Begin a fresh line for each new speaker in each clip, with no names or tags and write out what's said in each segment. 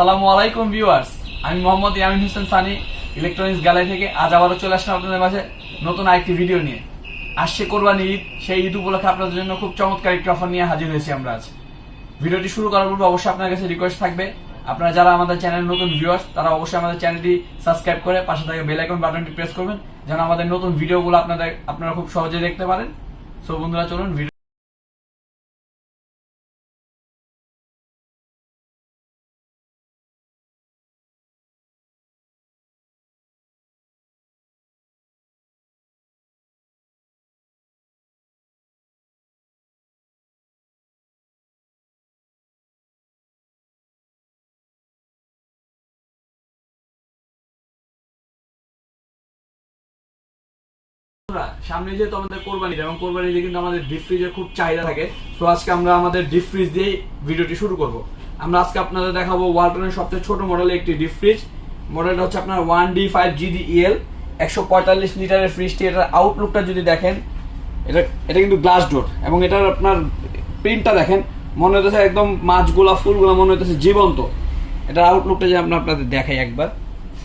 আসসালামু আলাইকুম ভিউয়ার্স। আমি মোহাম্মদ ইয়ামিন হোসেন সানি, ইলেকট্রনিক্স গ্যালারি থেকে। আজ আবারও চলে আসলাম আপনাদের মাঝে নতুন আরেকটি ভিডিও নিয়ে। আসছে কোরবানি ঈদ, সেই ঈদ উপলক্ষে আপনাদের জন্য খুব চমৎকার একটি অফার নিয়ে হাজির হয়েছি আমরা আজ। ভিডিওটি শুরু করার পূর্বে অবশ্যই আপনার কাছে রিকোয়েস্ট থাকবে। আপনারা যারা আমাদের চ্যানেল নতুন ভিউয়ার্স তারা অবশ্যই আমাদের চ্যানেলটি সাবস্ক্রাইব করে পাশে থাকা বেল আইকন বাটনটি প্রেস করবেন, যেন আমাদের নতুন ভিডিওগুলো আপনাদের আপনারা খুব সহজে দেখতে পারেন। সো বন্ধুরা, চলুন ভিডিও সামনে যেহেতু আমাদের কোরবানি এবং কোরবানিতে কিন্তু আমাদের ডিপ ফ্রিজের খুব চাহিদা থাকে, তো আজকে আমরা আমাদের ডিপ ফ্রিজ দিয়ে ভিডিওটি শুরু করব। আমরা আজকে আপনাদের দেখাবো ওয়ালটনের সবচেয়ে ছোট মডেলের একটি ডিপ ফ্রিজ মডেলটা হচ্ছে আপনার one D five GD EL একশো পঁয়তাল্লিশ লিটারের ফ্রিজটি এটার আউটলুকটা যদি দেখেন, এটা এটা কিন্তু গ্লাস ডোর এবং এটার আপনার প্রিন্টটা দেখেন, মনে হতেছে একদম মাছগুলা, ফুলগুলা মনে হতেছে জীবন্ত। এটার আউটলুকটা যে আমরা আপনাদের দেখাই একবার,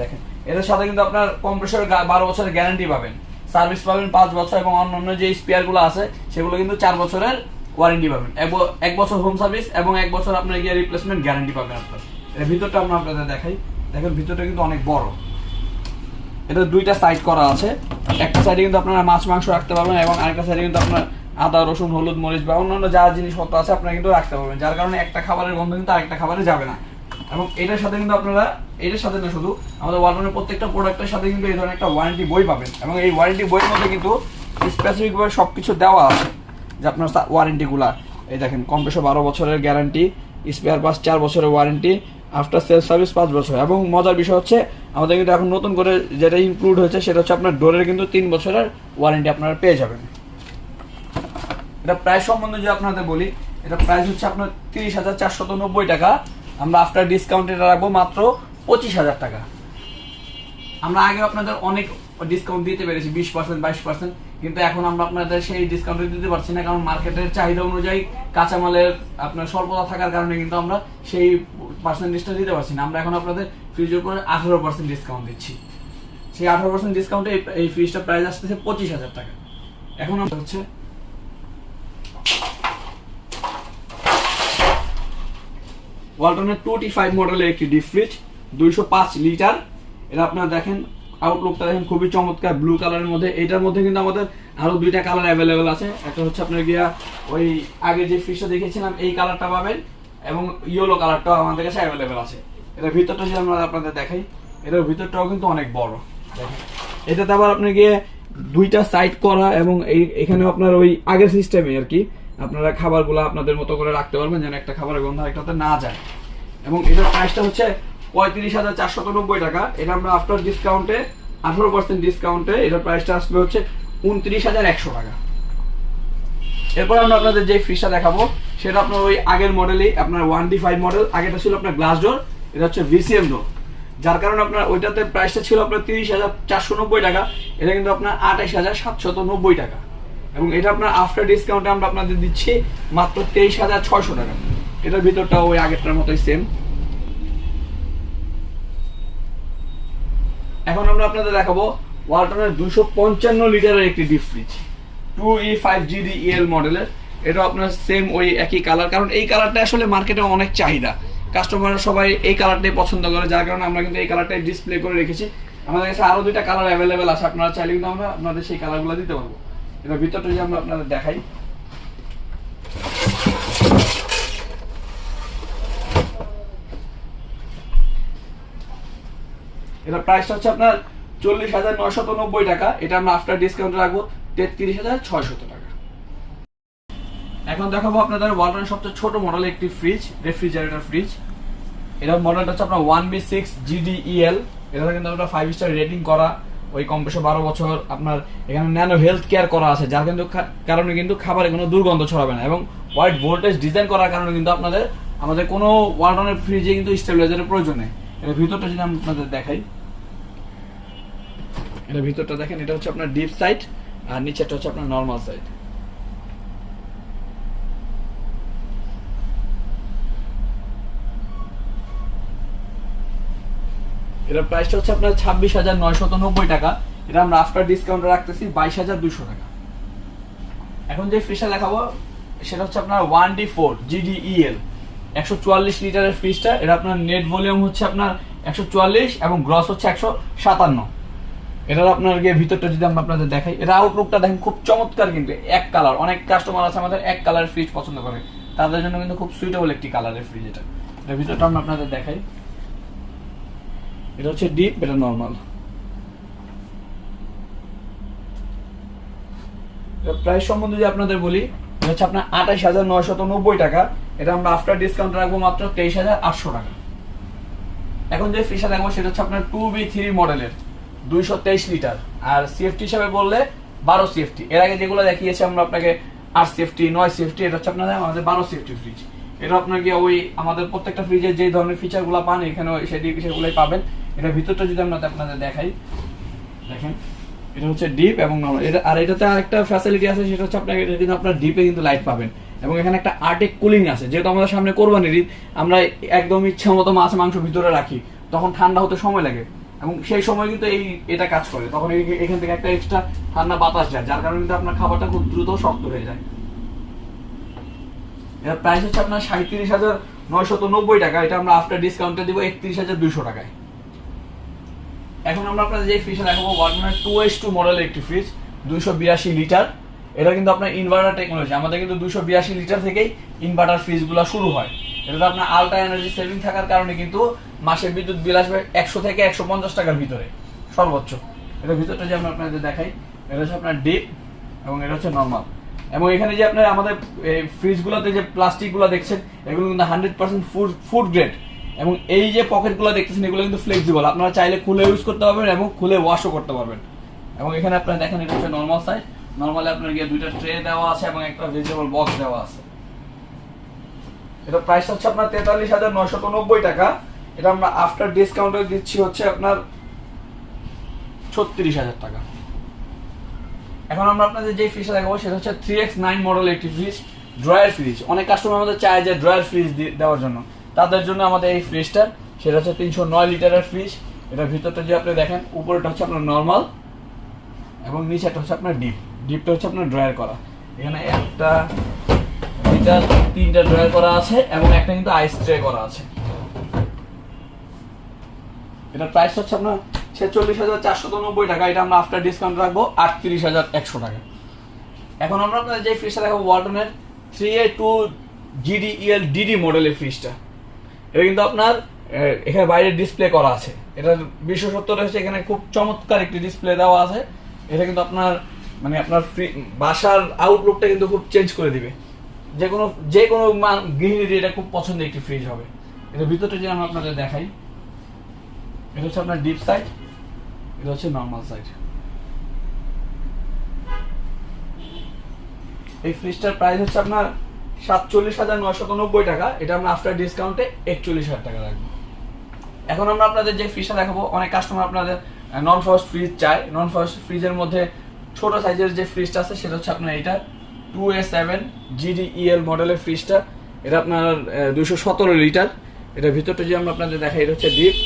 দেখেন। এটার সাথে কিন্তু আপনার কম্প্রেসর বারো বছরের গ্যারান্টি পাবেন। সার্ভিস পাবেন পাঁচ বছর এবং অন্যান্য যে স্পেয়ারগুলো আছে, সেগুলো কিন্তু চার বছরের ওয়ারেন্টি পাবেন। এক বছর হোম সার্ভিস এবং এক বছর আপনার গিয়ে রিপ্লেসমেন্ট গ্যারান্টি পাবেন আপনার। এর ভিতরটা আমরা আপনাদের দেখাই। দেখেন, ভিতরটা কিন্তু অনেক বড়। এটা দুইটা সাইড করা আছে। একটা সাইডে কিন্তু আপনারা মাছ, মাংস রাখতে পারবেন এবং আরেকটা সাইডে কিন্তু আপনার আদা, রসুন, হলুদ, মরিচ বা অন্যান্য যা জিনিসপত্র আছে আপনারা কিন্তু রাখতে পারবেন। যার কারণে একটা খাবারের গন্ধ কিন্তু আরেকটা খাবারে যাবে না। এবং এটার সাথে কিন্তু আপনারা, এটার সাথে না শুধু, আমাদের ওয়ালটনের প্রত্যেকটা প্রোডাক্টের সাথে কিন্তু এই ধরনের একটা ওয়ারেন্টি বই পাবেন। এবং এই ওয়ারেন্টি বইয়ের মধ্যে কিন্তু স্পেসিফিকভাবে সব কিছু দেওয়া আছে, যে আপনার ওয়ারেন্টিগুলা এই দেখেন কম্প্রেসর বারো বছরের গ্যারান্টি স্পেয়ার পাস চার বছরের ওয়ারেন্টি আফটার সেল সার্ভিস পাঁচ বছর। এবং মজার বিষয় হচ্ছে, আমাদের কিন্তু এখন নতুন করে যেটা ইনক্লুড হয়েছে, সেটা হচ্ছে আপনার ডোরের কিন্তু তিন বছরের ওয়ারেন্টি আপনারা পেয়ে যাবেন। এটা প্রাইস সম্বন্ধে যদি আপনাদের বলি, এটা প্রাইস হচ্ছে আপনার তিরিশ হাজার চারশত নব্বই টাকা আমরা আফটার ডিসকাউন্ট এটা রাখব মাত্র পঁচিশ হাজার টাকা। আমরা আগে আপনাদের অনেক ডিসকাউন্ট দিতে পেরেছি, বিশ পার্সেন্ট বাইশ পার্সেন্ট কিন্তু এখন আমরা আপনাদের সেই ডিসকাউন্ট দিতে পারছি না, কারণ মার্কেটের চাহিদা অনুযায়ী কাঁচামালের আপনার স্বল্পতা থাকার কারণে কিন্তু আমরা সেই পার্সেন্টেজটা দিতে পারছি না। আমরা এখন আপনাদের ফ্রিজের উপরে আঠারো পার্সেন্ট ডিসকাউন্ট দিচ্ছি। সেই আঠারো পার্সেন্ট ডিসকাউন্টে এই ফ্রিজটা প্রাইস আসতেছে পঁচিশ হাজার টাকা। এখন হচ্ছে ওয়ালটনের টু ফাইভ মডেলের একটি ডিপ ফ্রিজ দুইশো পাঁচ লিটার এটা আপনারা দেখেন আউটলুকটা দেখেন, খুবই চমৎকার ব্লু কালারের মধ্যে। এটার মধ্যে কিন্তু আমাদের আরও দুইটা কালার অ্যাভেলেবেল আছে। একটা হচ্ছে আপনার গিয়া ওই আগে যে ফ্রিজটা দেখেছিলাম, এই কালারটা পাবেন, এবং ইয়েলো কালারটাও আমাদের কাছে অ্যাভেলেবেল আছে। এটার ভিতরটা যদি আমরা আপনাদের দেখাই, এটার ভিতরটাও কিন্তু অনেক বড়। এটাতে আবার আপনি গিয়ে দুইটা সাইড করা, এবং এই এখানে আপনার ওই আগের সিস্টেমে আর কি। আপনারা খাবারগুলো আপনাদের মতো করে রাখতে পারবেন যেন একটা খাবারের গন্ধ একটাতে না যায়। এবং এটার প্রাইসটা হচ্ছে পঁয়ত্রিশ হাজার চারশত নব্বই টাকা। এটা আমরা আফটার ডিসকাউন্টে আঠারো পার্সেন্ট ডিসকাউন্টে এটার প্রাইসটা আসবে হচ্ছে উনত্রিশ হাজার একশো টাকা। এরপর আমরা আপনাদের যে ফ্রিজটা দেখাবো, সেটা আপনার ওই আগের মডেলই আপনার ওয়ান ডি ফাইভ মডেল আগেটা ছিল আপনার গ্লাস ডোর এটা হচ্ছে ভিসিএম ডোর যার কারণে আপনার ওইটাতে প্রাইসটা ছিল আপনার তিরিশ হাজার চারশো নব্বই টাকা, এটা কিন্তু আপনার আঠাইশ হাজার সাতশত নব্বই টাকা। এবং এটা আপনার আফটার ডিসকাউন্টে আমরা আপনাদের দিচ্ছি মাত্র তেইশ হাজার ছয়শো টাকা। এটার ভিতরটা ওই আগেরটার মতোই সেম এখন আমরা আপনাদের দেখাবো ওয়ালটনের দুশো পঞ্চান্ন লিটারের একটি deep fridge two E five GD EL মডেলের এটা আপনার সেম ওই একই কালার কারণ এই কালারটা আসলে মার্কেটে অনেক চাহিদা। কাস্টমাররা সবাই এই কালারটাই পছন্দ করে, যার কারণে আমরা কিন্তু এই কালারটাই ডিসপ্লে করে রেখেছি। আমাদের কাছে আরও দুইটা কালার অ্যাভেলেবেল আছে, আপনারা চাইলে কিন্তু আমরা আপনাদের সেই কালারগুলো দিতে পারব। এবার ভিতরটা যদি আমরা আপনাদের দেখাই। এটা প্রাইসটা হচ্ছে আপনার চল্লিশ হাজার নয়শত নব্বই টাকা। এটা আমরা আফটার ডিসকাউন্ট রাখব, তেত্রিশ হাজার ছয়শত টাকা। এখন দেখাবো আপনাদের ওয়ালটনের সবচেয়ে ছোট মডেল একটি ফ্রিজ রেফ্রিজারেটর ফ্রিজ এটার মডেলটা হচ্ছে আপনার ওয়ান বি সিক্স জিডিইএল এটা কিন্তু আপনার ফাইভ স্টার রেটিং করা। ওই কমপক্ষে বারো বছর আপনার এখানে ন্যানো হেলথ কেয়ার করা আছে, যার কিন্তু কারণে কিন্তু খাবারে কোনো দুর্গন্ধ ছড়াবে না এবং হোয়াইট ভোল্টেজ ডিজাইন করার কারণে কিন্তু আপনাদের আমাদের কোনো ওয়ালটনের ফ্রিজে কিন্তু স্টেবিলাইজারের প্রয়োজন নেই। এটা ভিতরটা যদি আপনাদের দেখাই। এটা ভিতরটা দেখেন, এটা হচ্ছে আপনার ডিপ সাইড আর নিচেরটা হচ্ছে আপনার নর্মাল সাইড এটার প্রাইসটা হচ্ছে আপনার ছাব্বিশ হাজার নয়শত নব্বই টাকা। এটা আমরা আফটার ডিসকাউন্টে রাখতেছি বাইশ হাজার দুশো টাকা। এখন যে ফ্রিজটা দেখাবো, সেটা হচ্ছে আপনার ওয়ান ডি ফোর জিডিইএল একশো চুয়াল্লিশ লিটারের ফ্রিজটা এটা আপনার নেট ভলিউম হচ্ছে আপনার একশো চুয়াল্লিশ এবং গ্রস হচ্ছে একশো সাতান্ন। এটার আপনার গিয়ে ভিতরটা যদি আমরা আপনাদের দেখাই এটা আউটলুকটা দেখেন, খুব চমৎকার কিন্তু, এক কালার অনেক কাস্টমার আছে আমাদের, এক কালারের ফ্রিজ পছন্দ করে। তাদের জন্য কিন্তু খুব সুইটেবল একটি কালারের ফ্রিজ এটা। এটার ভিতরটা আমরা আপনাদের দেখাই। এটা হচ্ছে ডিপ এটা নর্মাল প্রাইস সম্বন্ধে যদি আপনাদের বলি হচ্ছে আপনার আঠাশ হাজার নয়শত নব্বই টাকা। এটা আমরা আফটার ডিসকাউন্ট রাখব মাত্র তেইশ হাজার আটশো টাকা। এখন যে ফ্রিজটা দেখব সেটা হচ্ছে আপনার টু বি থ্রি মডেলের, দুইশো তেইশ লিটার। আর সিএফটি হিসাবে বললে বারো সিএফটি এর আগে যেগুলো দেখিয়েছি আমরা আপনাকে, আট সিএফটি নয় সিএফটি এটা হচ্ছে আপনাদের, আমাদের বারো সিএফটি ফ্রিজ এটা আপনার গিয়ে ওই আমাদের প্রত্যেকটা ফ্রিজের যে ধরনের ফিচারগুলো পান এখানে সেটি সেগুলোই পাবেন। এটা ভিতরটা যদি আমরা আপনাদের দেখাই, দেখেন, এটা হচ্ছে ডিপ এবং নর্মাল এটা আর এটাতে আরেকটা ফ্যাসিলিটি আছে, সেটা হচ্ছে আপনার এটা কিন্তু আপনার ডিপে কিন্তু লাইট পাবেন। এবং এখানে একটা আর্টেক কুলিং আছে, যেহেতু আমাদের সামনে কোরবানির ঈদ, আমরা একদম ইচ্ছা মতো মাছ মাংস ভিতরে রাখি। তখন ঠান্ডা হতে সময় লাগে। এবং সেই সময় কিন্তু এই এটা কাজ করে। তখন এখান থেকে একটা এক্সট্রা ঠান্ডা বাতাস যায়, যার কারণে কিন্তু আপনার খাবারটা খুব দ্রুত শক্ত হয়ে যায়। এর প্রাইস হচ্ছে আপনার সাঁত্রিশ হাজার নয়শত নব্বই টাকা। এটা আমরা আফটার ডিসকাউন্টে দিব একত্রিশ হাজার দুইশো টাকায়। এখন আমরা আপনাদের যে ফ্রিজটা দেখাবো ওয়ার্ডম্যানের টু এস টু মডেলের একটি ফ্রিজ দুইশো বিরাশি লিটার এটা কিন্তু আপনার ইনভার্টার টেকনোলজি আমাদের কিন্তু দুশো বিরাশি লিটার থেকেই ইনভার্টার ফ্রিজগুলো শুরু হয়। এটাতে আপনার আলট্রা এনার্জি সেভিং থাকার কারণে কিন্তু মাসের বিদ্যুৎ বিল আসবে একশো থেকে একশো পঞ্চাশ টাকার ভিতরে, সর্বোচ্চ। এটার ভিতরটা যে আমরা আপনাদের দেখাই, এটা হচ্ছে আপনার ডিপ এবং এটা হচ্ছে নর্মাল এবং এখানে যে আপনার আমাদের ফ্রিজগুলোতে যে প্লাস্টিকগুলো দেখছেন, এগুলো কিন্তু hundred percent food food grade এবং এই যে পকেটগুলো দেখতেছেন, এগুলো কিন্তু ফ্লেক্সিবল আপনারা চাইলে খুলে ইউজ করতে পারবেন এবং খুলে ওয়াশও করতে পারবেন। এবং এখানে আপনারা দেখেন, এটা হচ্ছে নর্মাল সাইজ নর্মালি আপনার গিয়ে দুইটা ট্রে দেওয়া আছে এবং একটা ভেজিটেবল বক্স দেওয়া আছে। এটা প্রাইস হচ্ছে আপনার তেতাল্লিশ হাজার নয়শত নব্বই টাকা। এটা আমরা আফটার ডিসকাউন্টে দিচ্ছি হচ্ছে আপনার ছত্রিশ হাজার টাকা। এখন আমরা আপনাদের যে ফ্রিজটা দেখাবো, সেটা হচ্ছে থ্রি এক্স নাইন মডেল একটি ফ্রিজ ড্রয়ার ফ্রিজ অনেক কাস্টমার আমাদের চায় যে ড্রয়ার ফ্রিজ দেওয়ার জন্য। তাদের জন্য আমাদের এই ফ্রিজটা সেটা হচ্ছে তিনশো নয় লিটারের ফ্রিজ এটার ভিতরটা যে আপনি দেখেন উপরেটা হচ্ছে আপনার নর্মাল এবং নিচেটা হচ্ছে আপনার ডিপ ডিপটা হচ্ছে আপনার ড্রয়ার করা। এখানে একটা, দুইটা, তিনটা ড্রয়ার করা আছে এবং একটা কিন্তু আইস ট্রে করা আছে। এটার প্রাইস হচ্ছে আপনার ছেচল্লিশ হাজার চারশো নব্বই টাকা। এটা আমরা আফটার ডিসকাউন্ট রাখব, আটত্রিশ হাজার একশো টাকা। এখন আমরা আপনাদের যে ফ্রিজটা দেখাবো ওয়ালটনের three A two GDEL DD মডেলের ফ্রিজটা এটা কিন্তু আপনার এখানে বাইরে ডিসপ্লে করা আছে। এটার বিশেষত্বটা রয়েছে এখানে খুব চমৎকার একটি ডিসপ্লে দেওয়া আছে। এটা কিন্তু আপনার মানে আপনার ফ্রি বাসার আউটলুকটা কিন্তু খুব চেঞ্জ করে দিবে। যে কোনো যে কোনো গৃহিণীর এটা খুব পছন্দের একটি ফ্রিজ হবে। এটা ভিতরটা যদি আমরা আপনাদের দেখাই, এটা হচ্ছে আপনার ডিপ সাইড এটা হচ্ছে নর্মাল সাইড এই ফ্রিজটার প্রাইস হচ্ছে আপনার সাতচল্লিশ হাজার নয়শত নব্বই টাকা, এটা আমরা আফটার ডিসকাউন্টে একচল্লিশ হাজার টাকা রাখব এখন আমরা আপনাদের যে ফ্রিজটা দেখাবো, অনেক কাস্টমার আপনাদের নন ফ্রস্ট ফ্রিজ চায়। নন ফ্রস্ট ফ্রিজের মধ্যে ছোট সাইজের যে ফ্রিজটা আছে, সেটা হচ্ছে আপনার এটা টু এ সেভেন জিডিইএল মডেলের ফ্রিজটা এটা আপনার দুশো সতেরো লিটার এটা ভিতরটা যে আমরা আপনাদের দেখাই, এটা হচ্ছে ডিপ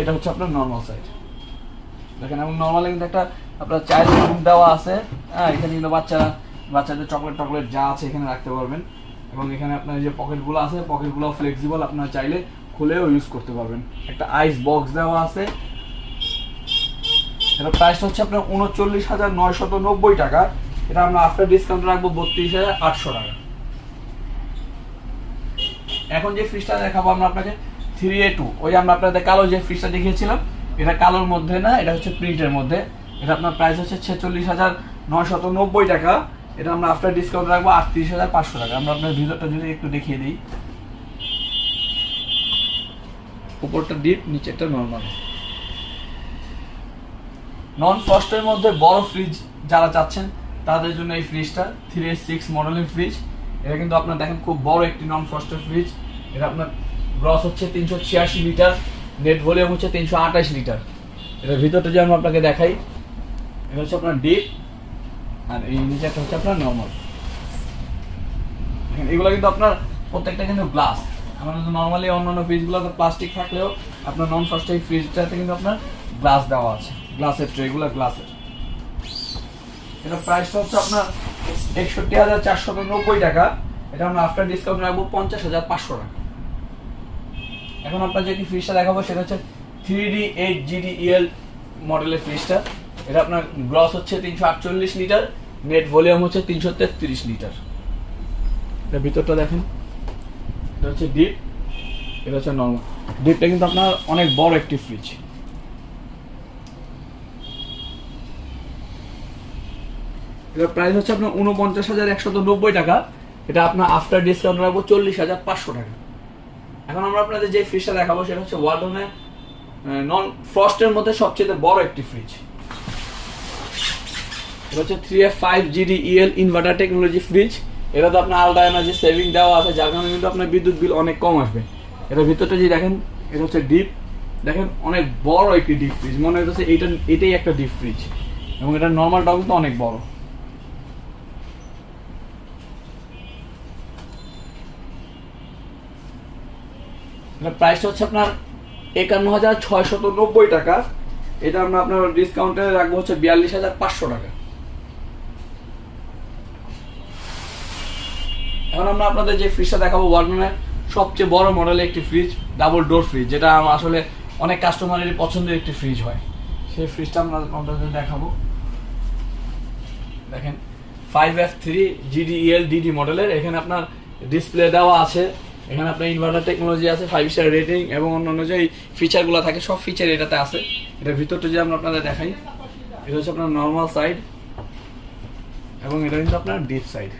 এটা হচ্ছে আপনার নর্মাল সাইজ দেখেন, এবং নর্মালি কিন্তু একটা আপনার চাইল্ড রুম দেওয়া আছে। হ্যাঁ এখানে কিন্তু বাচ্চা বাচ্চাদের চকলেট টকলেট যা আছে এখানে রাখতে পারবেন। এবং এখানে আপনার যে পকেটগুলো আছে পকেটগুলো ফ্লেক্সিবল আপনারা চাইলে খুলেও ইউজ করতে পারবেন। একটা আইস বক্স দেওয়া আছে। এটা প্রাইসটা হচ্ছে আপনার উনচল্লিশ হাজার নয়শত নব্বই টাকা। এটা আমরা আফটার ডিসকাউন্ট রাখব বত্রিশ হাজার আটশো টাকা। এখন যে ফ্রিজটা দেখাবো আমরা আপনাকে থ্রি এ টু ওই আমরা আপনাদের কালো যে ফ্রিজটা দেখিয়েছিলাম, এটা কালোর মধ্যে না, এটা হচ্ছে প্রিন্টের মধ্যে। এটা আপনার প্রাইস হচ্ছে ছেচল্লিশ হাজার নয়শত নব্বই টাকা। এটা আমরা আফটার ডিসকাউন্ট রাখব আটত্রিশ হাজার পাঁচশো টাকা। আমরা আপনার ভিতরটা যদি একটু দেখিয়ে দিই। উপরটা ডিপ নিচেরটা নর্মাল নন ফ্রস্টের মধ্যে বড় ফ্রিজ যারা চাচ্ছেন তাদের জন্য এই ফ্রিজটা থ্রি সিক্স মডেলের ফ্রিজ এটা কিন্তু আপনার দেখেন খুব বড় একটি নন ফ্রস্টের ফ্রিজ এটা আপনার গ্রস হচ্ছে তিনশো ছিয়াশি লিটার নেট ভলিউম হচ্ছে তিনশো আঠাশ লিটার। এটার ভিতরটা যে আমি আপনাকে দেখাই এটা হচ্ছে আপনার ডিপ আর এই নিচেটা হচ্ছে আপনার নর্মাল এগুলো কিন্তু আপনার প্রত্যেকটা কিন্তু গ্লাস আমাদের নর্মালি অন্যান্য ফ্রিজগুলোতে প্লাস্টিক থাকলেও আপনার নন ফার্স্ট এই ফ্রিজটাতে কিন্তু আপনার গ্লাস দেওয়া আছে। গ্লাসের ট্রেগুলো গ্লাসের এটা প্রাইসটা হচ্ছে আপনার একষট্টি হাজার চারশো নব্বই টাকা। এটা আমরা আফটার ডিসকাউন্ট রাখব পঞ্চাশ হাজার পাঁচশো টাকা। এখন আপনার যে ফ্রিজটা দেখাবো, সেটা হচ্ছে three D eight GD EL মডেলের ফ্রিজটা এটা আপনার গ্রস হচ্ছে তিনশো আটচল্লিশ লিটার নেট ভলিউম হচ্ছে তিনশো তেত্রিশ লিটার। এটা ভিতরটা দেখেন। এটা হচ্ছে ডিপ এটা হচ্ছে নর্মাল ডিপটা কিন্তু আপনার অনেক বড় একটি ফ্রিজ এটার প্রাইস হচ্ছে আপনার উনপঞ্চাশ হাজার একশত নব্বই টাকা। এটা আপনার আফটার ডিসকাউন্ট রাখব চল্লিশ হাজার পাঁচশো টাকা। এখন আমরা আপনাদের যে ফ্রিজটা দেখাবো, সেটা হচ্ছে ওয়ালটনের নন ফ্রস্টের মধ্যে সবচেয়ে বড় একটি ফ্রিজ এটা হচ্ছে three F five GD EL inverter technology fridge এটা তো আপনার আলাদা এনার্জি সেভিং দেওয়া আছে, যার কারণে কিন্তু আপনার বিদ্যুৎ বিল অনেক কম আসবে। এটার ভিতরটা যদি দেখেন, এটা হচ্ছে ডিপ দেখেন, অনেক বড় একটি ডিপ ফ্রিজ মনে হচ্ছে এইটা, এটাই একটা ডিপ ফ্রিজ এবং এটা নর্মালটাও কিন্তু অনেক বড়। প্রাইসটা হচ্ছে আপনার একান্ন হাজার ছয়শত নব্বই টাকা। এটা আমরা আপনার ডিসকাউন্টে রাখব হচ্ছে বিয়াল্লিশ হাজার পাঁচশো টাকা। আমরা আপনাদের যে ফ্রিজটা দেখাবো ওয়ার্ডম্যানের সবচেয়ে বড় মডেলের একটি ফ্রিজ ডাবল ডোর ফ্রিজ যেটা আসলে অনেক কাস্টমারেরই পছন্দের একটি ফ্রিজ হয়। সেই ফ্রিজটা আমরা আপনাদের দেখাবো। দেখেন five F three GDL DD মডেলের এখানে আপনার ডিসপ্লে দেওয়া আছে। এখানে আপনার ইনভার্টার টেকনোলজি আছে ফাইভ স্টার রেটিং এবং অন্যান্য যে ফিচারগুলো থাকে, সব ফিচার এটাতে আছে। এটার ভিতরটা যে আমরা আপনাদের দেখাই, এটা হচ্ছে আপনার নর্মাল সাইড এবং এটা কিন্তু আপনার ডিপ সাইড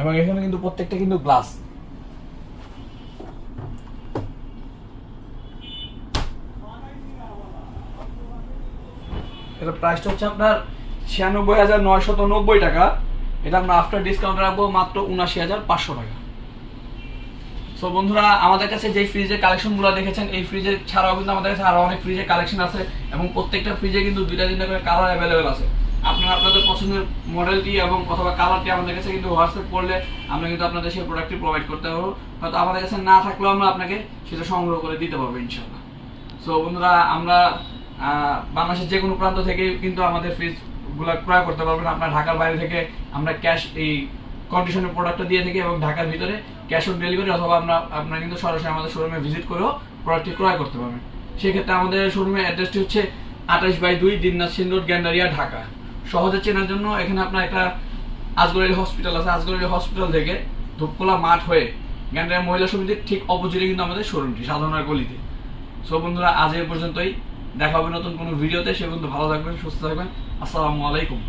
এবং এখানে কিন্তু প্রত্যেকটা কিন্তু গ্লাস এটা প্রাইসটা হচ্ছে আপনার ছিয়ানব্বই হাজার নয়শত নব্বই টাকা। এটা আমরা আফটার ডিসকাউন্ট রাখব মাত্র উনাশি হাজার পাঁচশো টাকা। সো বন্ধুরা, আমাদের কাছে যে ফ্রিজের কালেকশনগুলো দেখেছেন, এই ফ্রিজের ছাড়াও কিন্তু আমাদের কাছে আরও অনেক ফ্রিজের কালেকশন আছে এবং প্রত্যেকটা ফ্রিজে কিন্তু দুইটা, তিনটা করে কালার অ্যাভেলেবেল আছে। আপনারা আপনাদের পছন্দের মডেলটি এবং অথবা কালারটি আমাদের কাছে কিন্তু হোয়াটসঅ্যাপ করলে আমরা কিন্তু আপনাদের সেই প্রোডাক্টটি প্রোভাইড করতে পারব। হয়তো আমাদের কাছে না থাকলেও আমরা আপনাকে সেটা সংগ্রহ করে দিতে পারব ইনশাল্লাহ সো বন্ধুরা, আমরা বাংলাদেশের যে কোনো প্রান্ত থেকে কিন্তু আমাদের ফ্রিজগুলা ক্রয় করতে পারবেন। আপনার ঢাকার বাইরে থেকে আমরা ক্যাশ এই কন্ডিশনের প্রোডাক্টটা দিয়ে থাকি এবং ঢাকার ভিতরে ক্যাশ অন ডেলিভারি অথবা আমরা, আপনারা কিন্তু সরাসরি আমাদের শোরুমে ভিজিট করেও প্রোডাক্টটি ক্রয় করতে পারবেন। সেক্ষেত্রে আমাদের শোরুমের অ্যাড্রেসটি হচ্ছে আঠাশ বাই দুই দিননাথ সিং রোড, গ্যান্ডারিয়া, ঢাকা। সহজে চেনার জন্য এখানে আপনার একটা আজগরের হসপিটাল আছে। আজগরের হসপিটাল থেকে ধূপকোলা মাঠ হয়ে গ্যান্ডারিয়া মহিলা সমিতির ঠিক অপোজিটে কিন্তু আমাদের শোরুমটি সাধারণার গলিতে। সো বন্ধুরা, আজ এ পর্যন্তই। দেখা হবে নতুন কোনো ভিডিওতে সে পর্যন্ত ভালো থাকবেন, সুস্থ থাকবেন। আসসালামু আলাইকুম।